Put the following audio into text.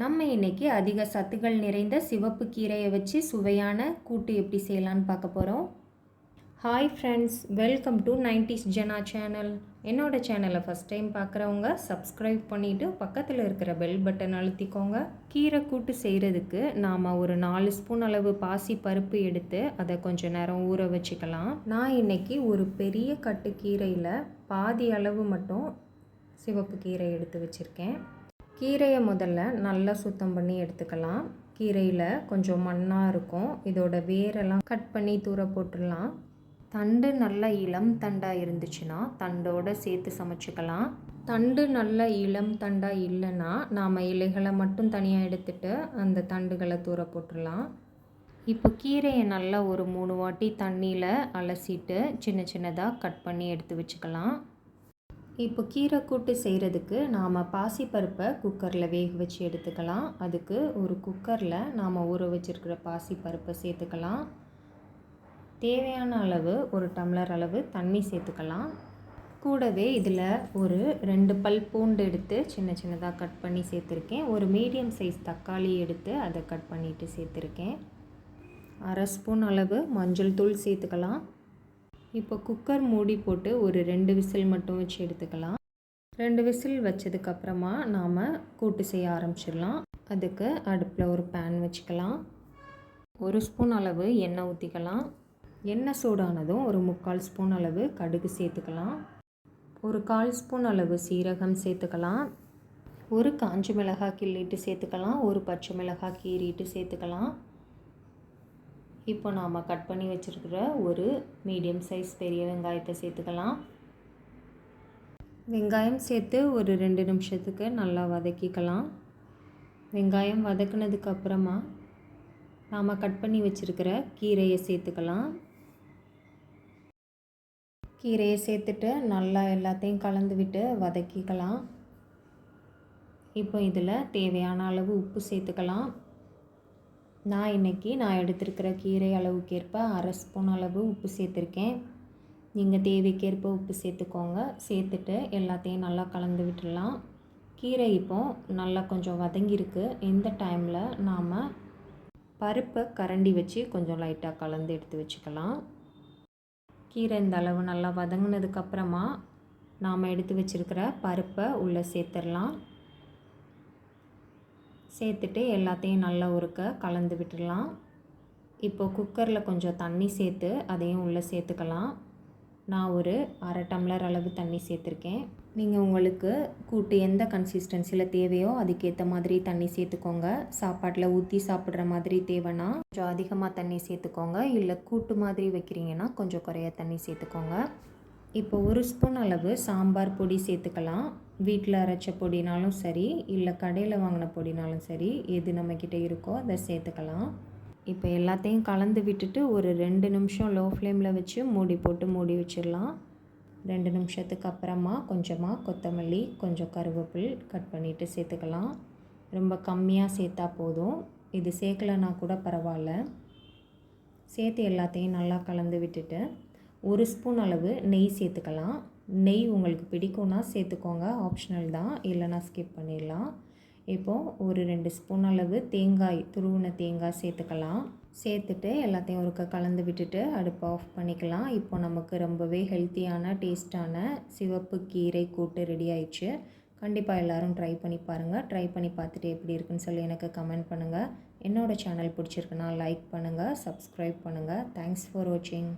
நம்ம இன்னைக்கு அதிக சத்துக்கள் நிறைந்த சிவப்பு கீரையை வச்சு சுவையான கூட்டு எப்படி செய்யலான்னு பார்க்க போகிறோம் hi friends welcome to nineties Jana channel என்னோடய சேனலை ஃபஸ்ட் டைம் பார்க்குறவங்க சப்ஸ்கிரைப் பண்ணிவிட்டு பக்கத்தில் இருக்கிற பெல் பட்டன் அழுத்திக்கோங்க. கீரை கூட்டு செய்கிறதுக்கு நாம் ஒரு நாலு ஸ்பூன் அளவு பாசி பருப்பு எடுத்து அதை கொஞ்சம் நேரம் ஊற வச்சுக்கலாம். நான் இன்னைக்கு ஒரு பெரிய கட்டு கீரையில் பாதி அளவு மட்டும் சிவப்பு கீரை எடுத்து வச்சுருக்கேன். கீரையை முதல்ல நல்லா சுத்தம் பண்ணி எடுத்துக்கலாம். கீரையில் கொஞ்சம் மண்ணாக இருக்கும். இதோட வேரெல்லாம் கட் பண்ணி தூர போட்டுடலாம். தண்டு நல்ல இளம் தண்டாக இருந்துச்சுன்னா தண்டோடு சேர்த்து சமைச்சிக்கலாம். தண்டு நல்ல இளம் தண்டாக இல்லைன்னா நாம் இலைகளை மட்டும் தனியாக எடுத்துட்டு அந்த தண்டுகளை தூர போட்டுடலாம். இப்போ கீரையை நல்லா ஒரு மூணு வாட்டி தண்ணியில் அலசிட்டு சின்ன சின்னதாக கட் பண்ணி எடுத்து வச்சுக்கலாம். இப்போ கீரை கூட்டு செய்கிறதுக்கு நாம் பாசிப்பருப்பை குக்கரில் வேக வச்சு எடுத்துக்கலாம். அதுக்கு ஒரு குக்கரில் நாம் ஊற வச்சுருக்கிற பாசிப்பருப்பை சேர்த்துக்கலாம். தேவையான அளவு ஒரு டம்ளர் அளவு தண்ணி சேர்த்துக்கலாம். கூடவே இதில் ஒரு ரெண்டு பல் பூண்டு எடுத்து சின்ன சின்னதாக கட் பண்ணி சேர்த்துருக்கேன். ஒரு மீடியம் சைஸ் தக்காளி எடுத்து அதை கட் பண்ணிவிட்டு சேர்த்துருக்கேன். அரை ஸ்பூன் அளவு மஞ்சள் தூள் சேர்த்துக்கலாம். இப்போ குக்கர் மூடி போட்டு ஒரு ரெண்டு விசில் மட்டும் வச்சு எடுத்துக்கலாம். ரெண்டு விசில் வச்சதுக்கப்புறமா நாம் கூட்டு செய்ய ஆரம்பிச்சிடலாம். அதுக்கு அடுப்பில் ஒரு பேன் வச்சுக்கலாம். ஒரு ஸ்பூன் அளவு எண்ணெய் ஊற்றிக்கலாம் எண்ணெய் சூடானதும் ஒரு முக்கால் ஸ்பூன் அளவு கடுகு சேர்த்துக்கலாம். ஒரு கால் ஸ்பூன் அளவு சீரகம் சேர்த்துக்கலாம். ஒரு காஞ்சி மிளகாய் கிள்ளிட்டு சேர்த்துக்கலாம். ஒரு பச்சை மிளகாய் கீறிட்டு சேர்த்துக்கலாம். இப்போ நாம் கட் பண்ணி வச்சுருக்கிற ஒரு மீடியம் சைஸ் பெரிய வெங்காயத்தை சேர்த்துக்கலாம். வெங்காயம் சேர்த்து ஒரு ரெண்டு நிமிஷத்துக்கு நல்லா வதக்கிக்கலாம். வெங்காயம் வதக்குனதுக்கப்புறமா நாம் கட் பண்ணி வச்சுருக்கிற கீரையை சேர்த்துக்கலாம். கீரையை சேர்த்துட்டு நல்லா எல்லாத்தையும் கலந்து விட்டு வதக்கிக்கலாம். இப்போ இதில் தேவையான அளவு உப்பு சேர்த்துக்கலாம். நான் இன்றைக்கி நான் எடுத்திருக்கிற கீரை அளவுக்கேற்ப அரை ஸ்பூன் அளவு உப்பு சேர்த்துருக்கேன். நீங்கள் தேவைக்கேற்ப உப்பு சேர்த்துக்கோங்க. சேர்த்துட்டு எல்லாத்தையும் நல்லா கலந்து விட்டுடலாம். கீரை இப்போ நல்லா கொஞ்சம் வதங்கியிருக்கு. இந்த டைமில் நாம் பருப்பை கரண்டி வச்சு கொஞ்சம் லைட்டாக கலந்து எடுத்து வச்சுக்கலாம். கீரை இந்த அளவு நல்லா வதங்கினதுக்கப்புறமா நாம் எடுத்து வச்சுருக்கிற பருப்பை உள்ளே சேர்த்துடலாம். சேர்த்துட்டு எல்லாத்தையும் நல்லா ஒருக்க கலந்து விட்டுடலாம். இப்போது குக்கரில் கொஞ்சம் தண்ணி சேர்த்து அதையும் உள்ளே சேர்த்துக்கலாம். நான் ஒரு அரை டம்ளர் அளவு தண்ணி சேர்த்துருக்கேன். நீங்கள் உங்களுக்கு கூட்டு எந்த கன்சிஸ்டன்சியில் தேவையோ அதுக்கேற்ற மாதிரி தண்ணி சேர்த்துக்கோங்க. சாப்பாட்டில் ஊற்றி சாப்பிட்ற மாதிரி தேவைன்னா கொஞ்சம் அதிகமாக தண்ணி சேர்த்துக்கோங்க. இல்லை கூட்டு மாதிரி வைக்கிறீங்கன்னா கொஞ்சம் குறைய தண்ணி சேர்த்துக்கோங்க. இப்போ ஒரு ஸ்பூன் அளவு சாம்பார் பொடி சேர்த்துக்கலாம். வீட்டில் அரைச்ச பொடினாலும் சரி இல்லை கடையில் வாங்கின பொடினாலும் சரி எது நம்மக்கிட்ட இருக்கோ அதை சேர்த்துக்கலாம். இப்போ எல்லாத்தையும் கலந்து விட்டுட்டு ஒரு ரெண்டு நிமிஷம் லோ ஃப்ளேமில் வச்சு மூடி போட்டு மூடி வச்சிடலாம். ரெண்டு நிமிஷத்துக்கு அப்புறமா கொஞ்சமாக கொத்தமல்லி கொஞ்சம் கருவேப்பில் கட் பண்ணிவிட்டு சேர்த்துக்கலாம். ரொம்ப கம்மியாக சேர்த்தா போதும். இது சேர்க்கலைன்னா கூட பரவாயில்ல. சேர்த்து எல்லாத்தையும் நல்லா கலந்து விட்டுட்டு ஒரு ஸ்பூன் அளவு நெய் சேர்த்துக்கலாம். நெய் உங்களுக்கு பிடிக்கும்னா சேர்த்துக்கோங்க. ஆப்ஷனல் தான். இல்லைனா ஸ்கிப் பண்ணிடலாம். இப்போது ஒரு ரெண்டு ஸ்பூன் அளவு தேங்காய் துருவின தேங்காய் சேர்த்துக்கலாம். சேர்த்துட்டு எல்லாத்தையும் ஒருக்க கலந்து விட்டுட்டு அடுப்பை ஆஃப் பண்ணிக்கலாம். இப்போ நமக்கு ரொம்பவே ஹெல்த்தியான டேஸ்ட்டான சிவப்பு கீரை கூட்டு ரெடி ஆயிடுச்சு. கண்டிப்பாக எல்லோரும் ட்ரை பண்ணி பாருங்கள் ட்ரை பண்ணி பார்த்துட்டு எப்படி இருக்குன்னு சொல்லி எனக்கு கமெண்ட் பண்ணுங்கள் என்னோடய சேனல் பிடிச்சிருக்குன்னா லைக் பண்ணுங்கள் சப்ஸ்கிரைப் பண்ணுங்கள் தேங்க்ஸ் ஃபார் வாட்சிங்